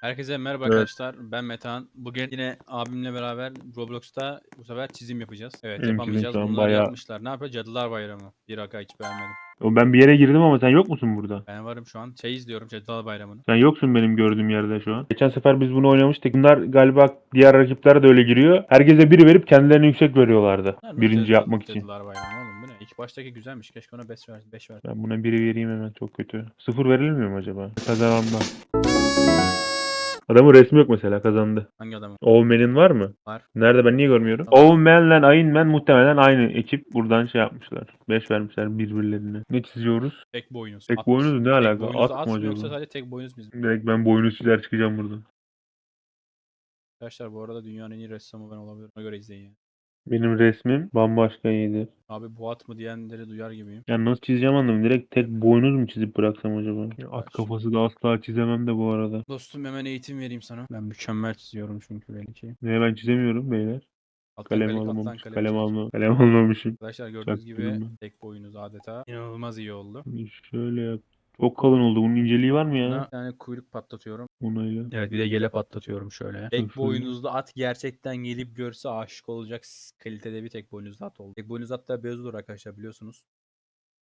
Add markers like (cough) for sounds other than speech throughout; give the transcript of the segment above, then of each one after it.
Herkese merhaba Evet. arkadaşlar. Ben Metehan. Bugün yine abimle beraber Roblox'ta bu sefer çizim yapacağız. Evet Benimki de yapamayacağız. Bunlar bayağı- yapmışlar. Ne yapıyor? Cadılar Bayramı. Bir aga hiç beğenmedim. O ben bir yere girdim ama sen yok musun burada? Ben varım şu an. Şey izliyorum Cadılar Bayramı'nı. Sen yoksun benim gördüğüm yerde şu an. Geçen sefer biz bunu oynamıştık. Bunlar galiba diğer rakipler de öyle giriyor. Herkese biri verip kendilerini yüksek veriyorlardı. Nerede Birinci Cadılar- yapmak için. Cadılar Bayramı oğlum bu ne? İlk baştaki güzelmiş. Keşke ona 5 ver. 5 ver. Ben buna biri vereyim hemen çok kötü. Sıfır verilmiyor mu acaba? Kazanandan. Adamın resmi yok mesela kazandı. Hangi adamı? Oğulmen'in var mı? Var. Nerede ben niye görmüyorum? Tamam. Oğulmen'le Ayınmen muhtemelen aynı ekip. Buradan şey yapmışlar. 5 vermişler birbirlerine. Ne çiziyoruz? Tek boynuz. Tek At. boynuz ne alaka? boynuzlu At at mı acaba? yoksa sadece tek boynuz bizim? Direkt ben boynuz çizer çıkacağım buradan. Arkadaşlar bu arada dünyanın en iyi ressamı ben olabilirim. Ona göre izleyin ya. Benim resmim bambaşka iyidir. Abi bu at mı diyenleri duyar gibiyim. Yani nasıl çizeceğim anlamadım. Direkt tek boynuz mu çizip bıraksam acaba? Ya at kafası da asla çizemem de bu arada. Dostum hemen eğitim vereyim sana. Ben mükemmel çiziyorum çünkü benimki. Niye ben çizemiyorum beyler? Alttan Kalem almamış. kalem Kalem alma. Kalem almamışım. Arkadaşlar gördüğünüz gibi Çaktırma. tek boyunuz adeta inanılmaz iyi oldu. Şöyle yap. Çok kalın oldu. Bunun inceliği var mı ya? bir tane kuyruk patlatıyorum. Onayla. Evet bir de gele patlatıyorum şöyle. Tek boynuzlu at gerçekten gelip görse aşık olacak kalitede bir tek boynuzlu at oldu. Tek boynuzlu at da beyaz olur arkadaşlar biliyorsunuz.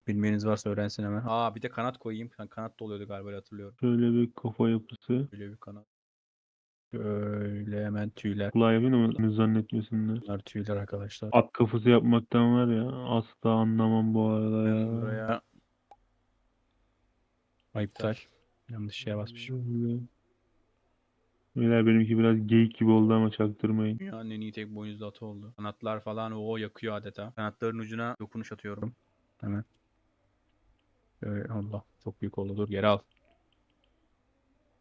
Bilmeyeniz varsa öğrensin hemen. Aa bir de kanat koyayım. Kan- Kanat da oluyordu galiba hatırlıyorum. Şöyle bir kafa yapısı. Böyle bir kanat. Şöyle hemen tüyler. Kulağı yapayım ama zannetmesinler. Bunlar tüyler arkadaşlar. At kafası yapmaktan var ya asla anlamam bu arada ya. buraya Ay, iptal. Yanlış şeye basmışım. Beyler benimki biraz geyik gibi oldu ama çaktırmayın. Dünyanın en iyi tek boynuzlu atı oldu. Kanatlar falan o yakıyor adeta. Kanatların ucuna dokunuş atıyorum. Hemen. Şöyle, Allah çok büyük oldu. Dur geri al.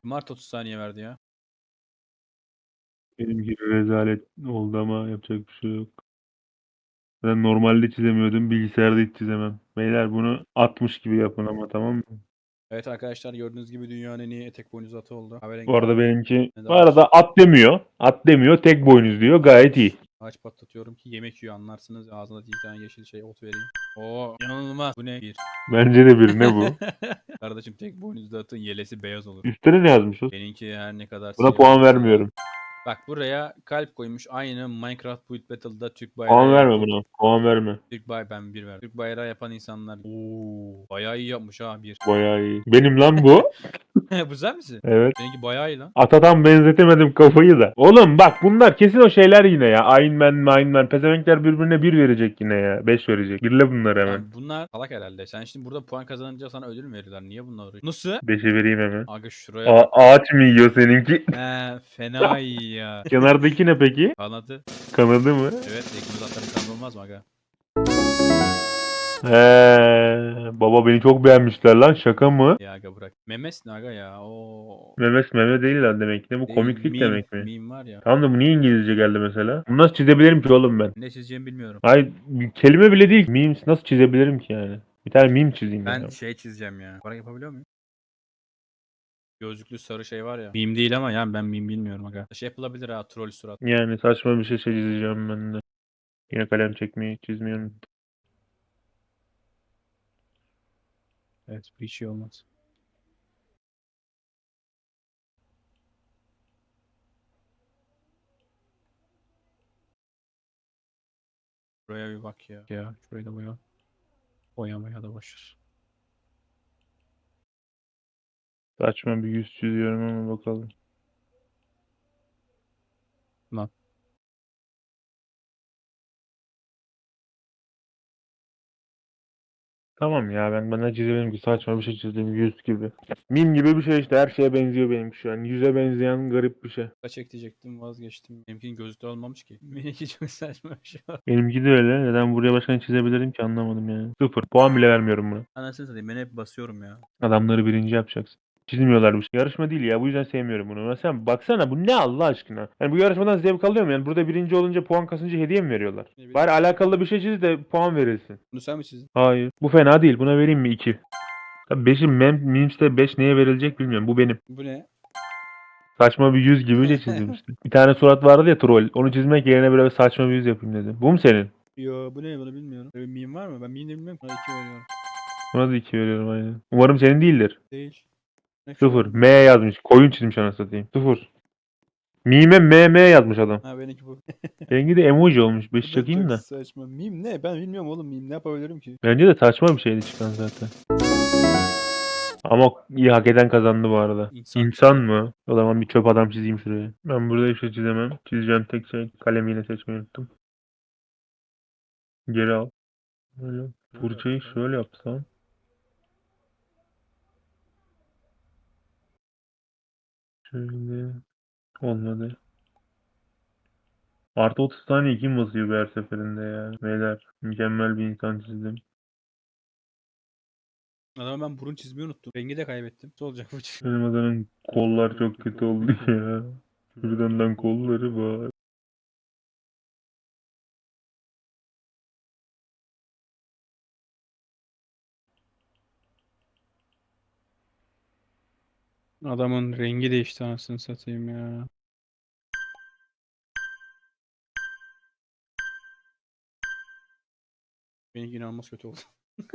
Mart 30 saniye verdi ya. Benimki rezalet oldu ama yapacak bir şey yok. Ben normalde çizemiyordum. Bilgisayarda hiç çizemem. Beyler bunu 60 gibi yapın ama tamam mı? Evet arkadaşlar gördüğünüz gibi dünyanın en iyi tek boynuzlu atı oldu. Kahverengi Bu arada benimki bu arada at demiyor. At demiyor. Tek boynuz diyor. Gayet iyi. Ağaç patlatıyorum ki yemek yiyor anlarsınız. Ağzına bir tane yeşil şey ot vereyim. Oo inanılmaz. Bu ne? Bir. Bence de bir ne bu? (laughs) Kardeşim tek boynuzlu atın yelesi beyaz olur. Üstüne ne yazmış o? Benimki her ne kadar Buna puan vermiyorum. Bak buraya kalp koymuş. Aynı Minecraft Build Battle'da Türk bayrağı. Puan verme buna. Puan verme. Türk bay ben bir ver. Türk bayrağı yapan insanlar. Oo, bayağı iyi yapmış ha bir. Bayağı iyi. Benim lan bu. (laughs) (laughs) bu sen misin? Evet. Benimki bayağı iyi lan. Atadan benzetemedim kafayı da. Oğlum bak bunlar kesin o şeyler yine ya. Iron Man, Mine Man. Pezevenkler birbirine bir verecek yine ya. Beş verecek. Birle bunlar hemen. Yani bunlar salak herhalde. Sen şimdi burada puan kazanınca sana ödül mü veriyorlar? Niye bunlar uğraşıyor? Nasıl? Beşe vereyim hemen. Aga şuraya. A- ağaç mı yiyor seninki? He, fena (laughs) iyi ya. Kenardaki ne peki? Kanadı. Kanadı mı? Evet, tekimiz atların kanadı olmaz mı aga? He, baba beni çok beğenmişler lan. Şaka mı? Ya aga bırak. Memes ne aga ya? Oo. Memes meme değil lan demek ki. Bu Değil, komiklik meme- demek mi? Meme var ya. Tamam da bu niye İngilizce geldi mesela? Bunu nasıl çizebilirim ki oğlum ben? Ne çizeceğimi bilmiyorum. Bir kelime bile değil. Memes nasıl çizebilirim ki yani? Bir tane meme çizeyim Ben ben. şey çizeceğim ya. Bana yapabiliyor muyum? Gözlüklü sarı şey var ya. Meme değil ama yani ben meme bilmiyorum aga. Şey yapılabilir ha troll surat. Yani saçma bir şey çizeceğim ben de. Yine kalem çekmeyi çizmiyorum. Evet bir şey olmaz. Buraya bir bak ya. Ya şurayı da boya. Boyamaya da boşver. Saçma bir yüz çiziyorum ama bakalım. Tamam ya ben bana çizebilirim ki saçma bir şey çizdim yüz gibi. Mim gibi bir şey işte her şeye benziyor benim şu an. Yüze benzeyen garip bir şey. Kaç ekleyecektim vazgeçtim. Benimkinin gözlüğü olmamış ki. (laughs) Benimki çok saçma bir şey var. Benimki de öyle. Neden buraya başka ne çizebilirim ki anlamadım yani. Sıfır. Puan bile vermiyorum buna. Anasını satayım ben hep basıyorum ya. Adamları birinci yapacaksın. Çizmiyorlar şey. Yarışma değil ya. Bu yüzden sevmiyorum bunu. Mesela baksana bu ne Allah aşkına. Yani bu yarışmadan zevk alıyorum yani. Burada birinci olunca puan kasınca hediye mi veriyorlar? Ne bileyim. Bari alakalı bir şey çiz de puan verilsin. Bunu sen mi çizdin? Hayır. Bu fena değil. Buna vereyim mi 2? Tabii 5'in mem memes'te 5 neye verilecek bilmiyorum. Bu benim. Bu ne? Saçma bir yüz gibi bir şey çizdim işte. Bir tane surat vardı ya troll. Onu çizmek yerine böyle saçma bir yüz yapayım dedim. Bu mu senin? Yo bu ne bunu bilmiyorum. Böyle bir meme var mı? Ben meme de bilmiyorum. İki veriyorum. Buna da 2 veriyorum aynen. Umarım senin değildir. Değil. Sıfır. M yazmış. Koyun çizmiş anasını satayım. Sıfır. Mime M M yazmış adam. Ha benimki bu. (laughs) Rengi de emoji olmuş. Beş çakayım da. Saçma. Mim ne? Ben bilmiyorum oğlum mim ne yapabilirim ki? Bence de saçma bir şeydi çıkan zaten. Ama iyi hak eden kazandı bu arada. İnsan. İnsan mı? O zaman bir çöp adam çizeyim şuraya. Ben burada hiçbir şey çizemem. Çizeceğim tek şey kalemi yine seçmeyi unuttum. Geri al. Böyle fırçayı şöyle yapsam. Şöyle. Olmadı. Artı 30 saniye kim basıyor be her seferinde ya? Beyler mükemmel bir insan çizdim. Adama ben burun çizmeyi unuttum. Rengi de kaybettim. Ne olacak bu çizim? Benim adamın kollar çok kötü oldu ya. Şuradan kolları var. Adamın rengi değişti anasını satayım ya. Benimki inanılmaz kötü oldu. (laughs)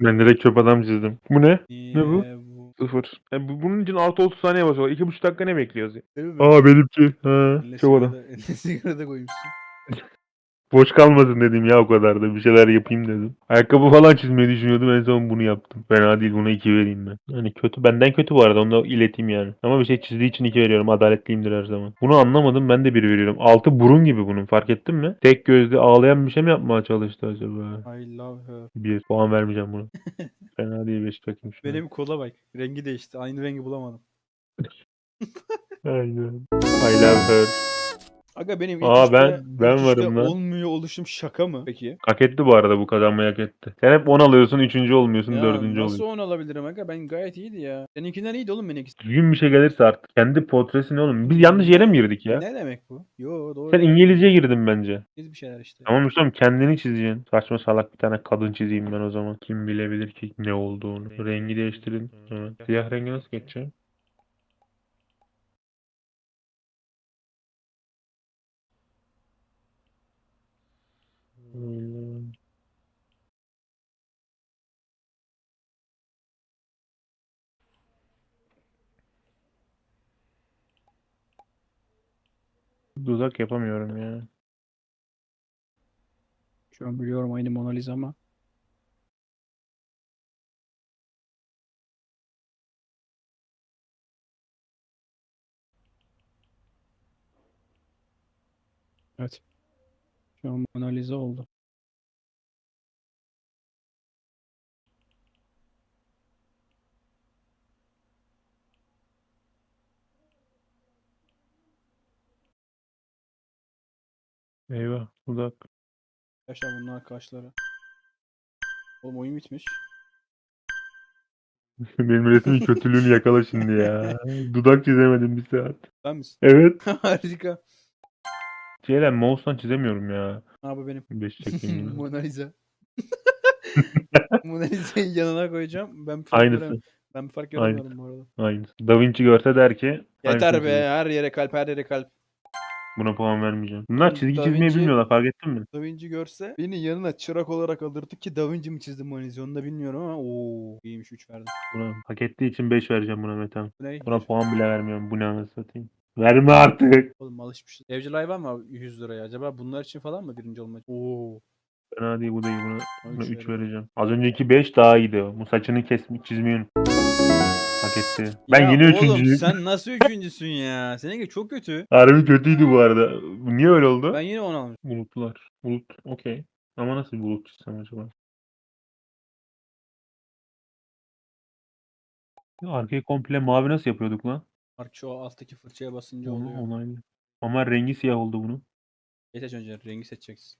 Ben direkt çöp adam çizdim. Bu ne? Ne bu? Niye bu? Sıfır. Yani bu, bunun için artı 30 saniye basıyor. 2,5 dakika ne bekliyoruz ya? Değil mi? Aa benimki. Ha, çöp adam. sigara, eline sigara da koymuşsun. (laughs) Boş kalmasın dedim ya o kadar da. Bir şeyler yapayım dedim. Ayakkabı falan çizmeyi düşünüyordum. En son bunu yaptım. Fena değil. Buna 2 vereyim ben. Yani kötü. Benden kötü bu arada. Onu da ileteyim yani. Ama bir şey çizdiği için 2 veriyorum. Adaletliyimdir her zaman. Bunu anlamadım. Ben de 1 veriyorum. Altı burun gibi bunun. Fark ettin mi? Tek gözlü ağlayan bir şey mi yapmaya çalıştı acaba? I love her. 1 puan vermeyeceğim bunu. (laughs) Fena değil. 5 bakayım şuna. Benim kola bak. Rengi değişti. Aynı rengi bulamadım. Aynen. I love her. Aga benim ilk Aa, üçte- ben- ilk ben üçte varım lan. olmuyor oluşum şaka mı? Peki. Hak etti bu arada bu kazanmayı hak etti. Sen hep 10 alıyorsun, 3. olmuyorsun, Ya 4. nasıl oluyorsun. onu alabilirim aga? Ben gayet iyiydi ya. Seninkinden iyiydi oğlum benimkisi. Düzgün bir şey gelirse artık. Kendi portresini oğlum. Biz yanlış yere mi girdik ya? Ne demek bu? Yo doğru. Sen. İngilizce girdin bence. Biz bir şeyler işte. Tamam Müslüm kendini çizeceksin. Saçma salak bir tane kadın çizeyim ben o zaman. Kim bilebilir ki ne olduğunu. Rengi değiştirin. Evet. Siyah rengi nasıl geçeceğim? Hmm. Dudak yapamıyorum ya. Şu an biliyorum aynı Mona Lisa ama. Evet. Şu an Mona Lisa oldu. Eyvah dudak. Arkadaşlar bunlar kaşları. Oğlum oyun bitmiş. (laughs) Benim resmin kötülüğünü yakala şimdi ya. (laughs) Dudak çizemedim bir saat. Ben misin? Evet. (laughs) Harika. Şeyler mouse'dan çizemiyorum ya. Abi benim. 5 (laughs) çekeyim. Mona Lisa. (laughs) Mona Lisa'yı yanına koyacağım. Ben bir fark Aynısı. görem- Ben bir fark göremiyorum bu arada. Aynısı. Da Vinci görse der ki Yeter aynısını be. çizeyim. Her yere kalp, her yere kalp. Buna puan vermeyeceğim. Bunlar çizgi Da çizmeyi Vinci- bilmiyorlar fark ettin mi? Da Vinci görse beni yanına çırak olarak alırdı ki Da Vinci mi çizdi Mona Lisa'yı onu da bilmiyorum ama ooo iyiymiş 3 verdim. Buna hak ettiği için 5 vereceğim buna Metan. Bu ne? Buna puan bile vermiyorum. Bu ne anasını satayım. Verme artık. Oğlum alışmışız. Evcil hayvan var 100 liraya. Acaba bunlar için falan mı birinci olmak? Oo. Fena değil bu değil buna. Buna Buna üç 3 veriyorum. vereceğim. Az önceki 5 daha iyiydi. Bu saçını kesmiş çizmeyi unut. Hak etti. Ben Ya yine oğlum üçüncüyüm. sen nasıl üçüncüsün ya? Seninki çok kötü. Harbi kötüydü bu arada. Niye öyle oldu? Ben yine 10 almışım. Bulutlar. Bulut. Okey. Ama nasıl bulut çizsem acaba? Ya Arkayı komple mavi nasıl yapıyorduk lan? Parça o alttaki fırçaya basınca Onu oluyor. onaylı. Ama rengi siyah oldu bunun. Seç önce rengi seçeceksin.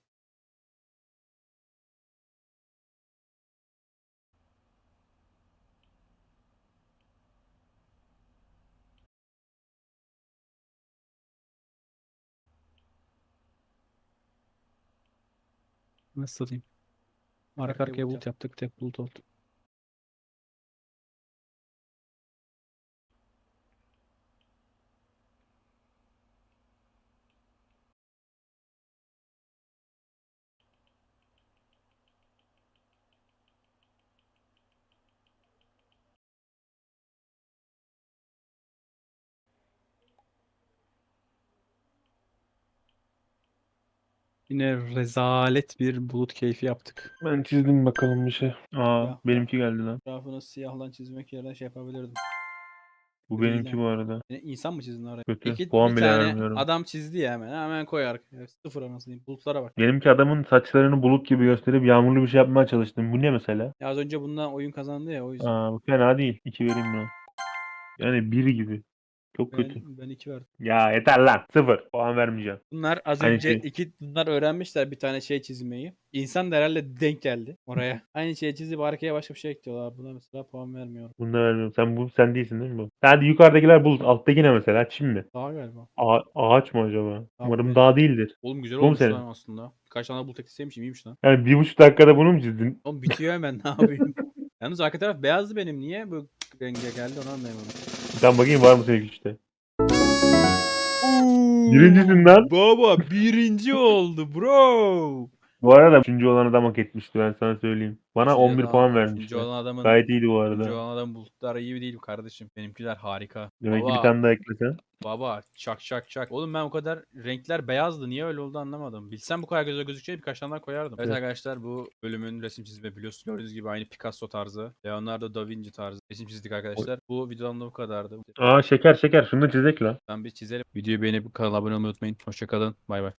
Nasıl satayım? Arka Arkaya bulut yaptık tek bulut oldu. Yine rezalet bir bulut keyfi yaptık. Ben çizdim bakalım bir şey. Aa Ya, benimki geldi lan. Etrafını siyahla çizmek yerine şey yapabilirdim. Bu Değil benimki bu arada. Yani insan mı çizdin oraya? Kötü. İki, Puan bir bile tane vermiyorum. adam çizdi ya hemen. Hemen koy arkaya. Sıfır anasını diyeyim. Bulutlara bak. Benimki adamın saçlarını bulut gibi gösterip yağmurlu bir şey yapmaya çalıştım. Bu ne mesela? Ya az önce bundan oyun kazandı ya o yüzden. Aa bu fena değil. 2 vereyim buna. Yani biri gibi. Çok kötü. ben, ben iki verdim. Ya yeter lan. Sıfır. Puan vermeyeceğim. Bunlar az Aynı önce şey. iki bunlar öğrenmişler bir tane şey çizmeyi. İnsan da herhalde denk geldi oraya. (laughs) Aynı şeyi çizip arkaya başka bir şey ekliyorlar. Buna mesela puan vermiyorum. Bunu da vermiyorum. Sen bu sen değilsin değil mi bu? Hadi yukarıdakiler bulut. Alttaki ne mesela? Çim mi? Daha galiba. A- ağaç mı acaba? Tamam, Umarım evet. dağ değildir. Oğlum güzel olmuş lan aslında. Birkaç tane bulut ekleseymişim iyiymiş lan. Yani bir buçuk dakikada bunu mu çizdin? Oğlum bitiyor hemen ne yapayım. (laughs) Yalnız arka taraf beyazdı benim. Niye bu renge geldi onu anlayamadım. Sen bakayım var mı senin işte? Birincisin lan. Baba birinci oldu bro. Bu arada üçüncü olan adam hak etmişti ben sana söyleyeyim. Bana Üçüncü 11 olan- puan üçüncü vermişti. olan adamın Gayet iyiydi bu üçüncü arada. olan adamın bulutları iyi değil kardeşim. Benimkiler harika. Demek Baba, bir tane daha eklesen. Baba çak çak çak. Oğlum ben o kadar renkler beyazdı. Niye öyle oldu anlamadım. Bilsem bu kadar göze gözükeceğini birkaç tane daha koyardım. Evet Evet. arkadaşlar bu bölümün resim çizme biliyorsunuz gördüğünüz gibi aynı Picasso tarzı. Leonardo da Vinci tarzı resim çizdik arkadaşlar. Bu videodan da bu kadardı. Aa şeker şeker şunu da çizek lan. Ben bir çizelim. Videoyu beğenip kanala abone olmayı unutmayın. Hoşçakalın. Bay bay.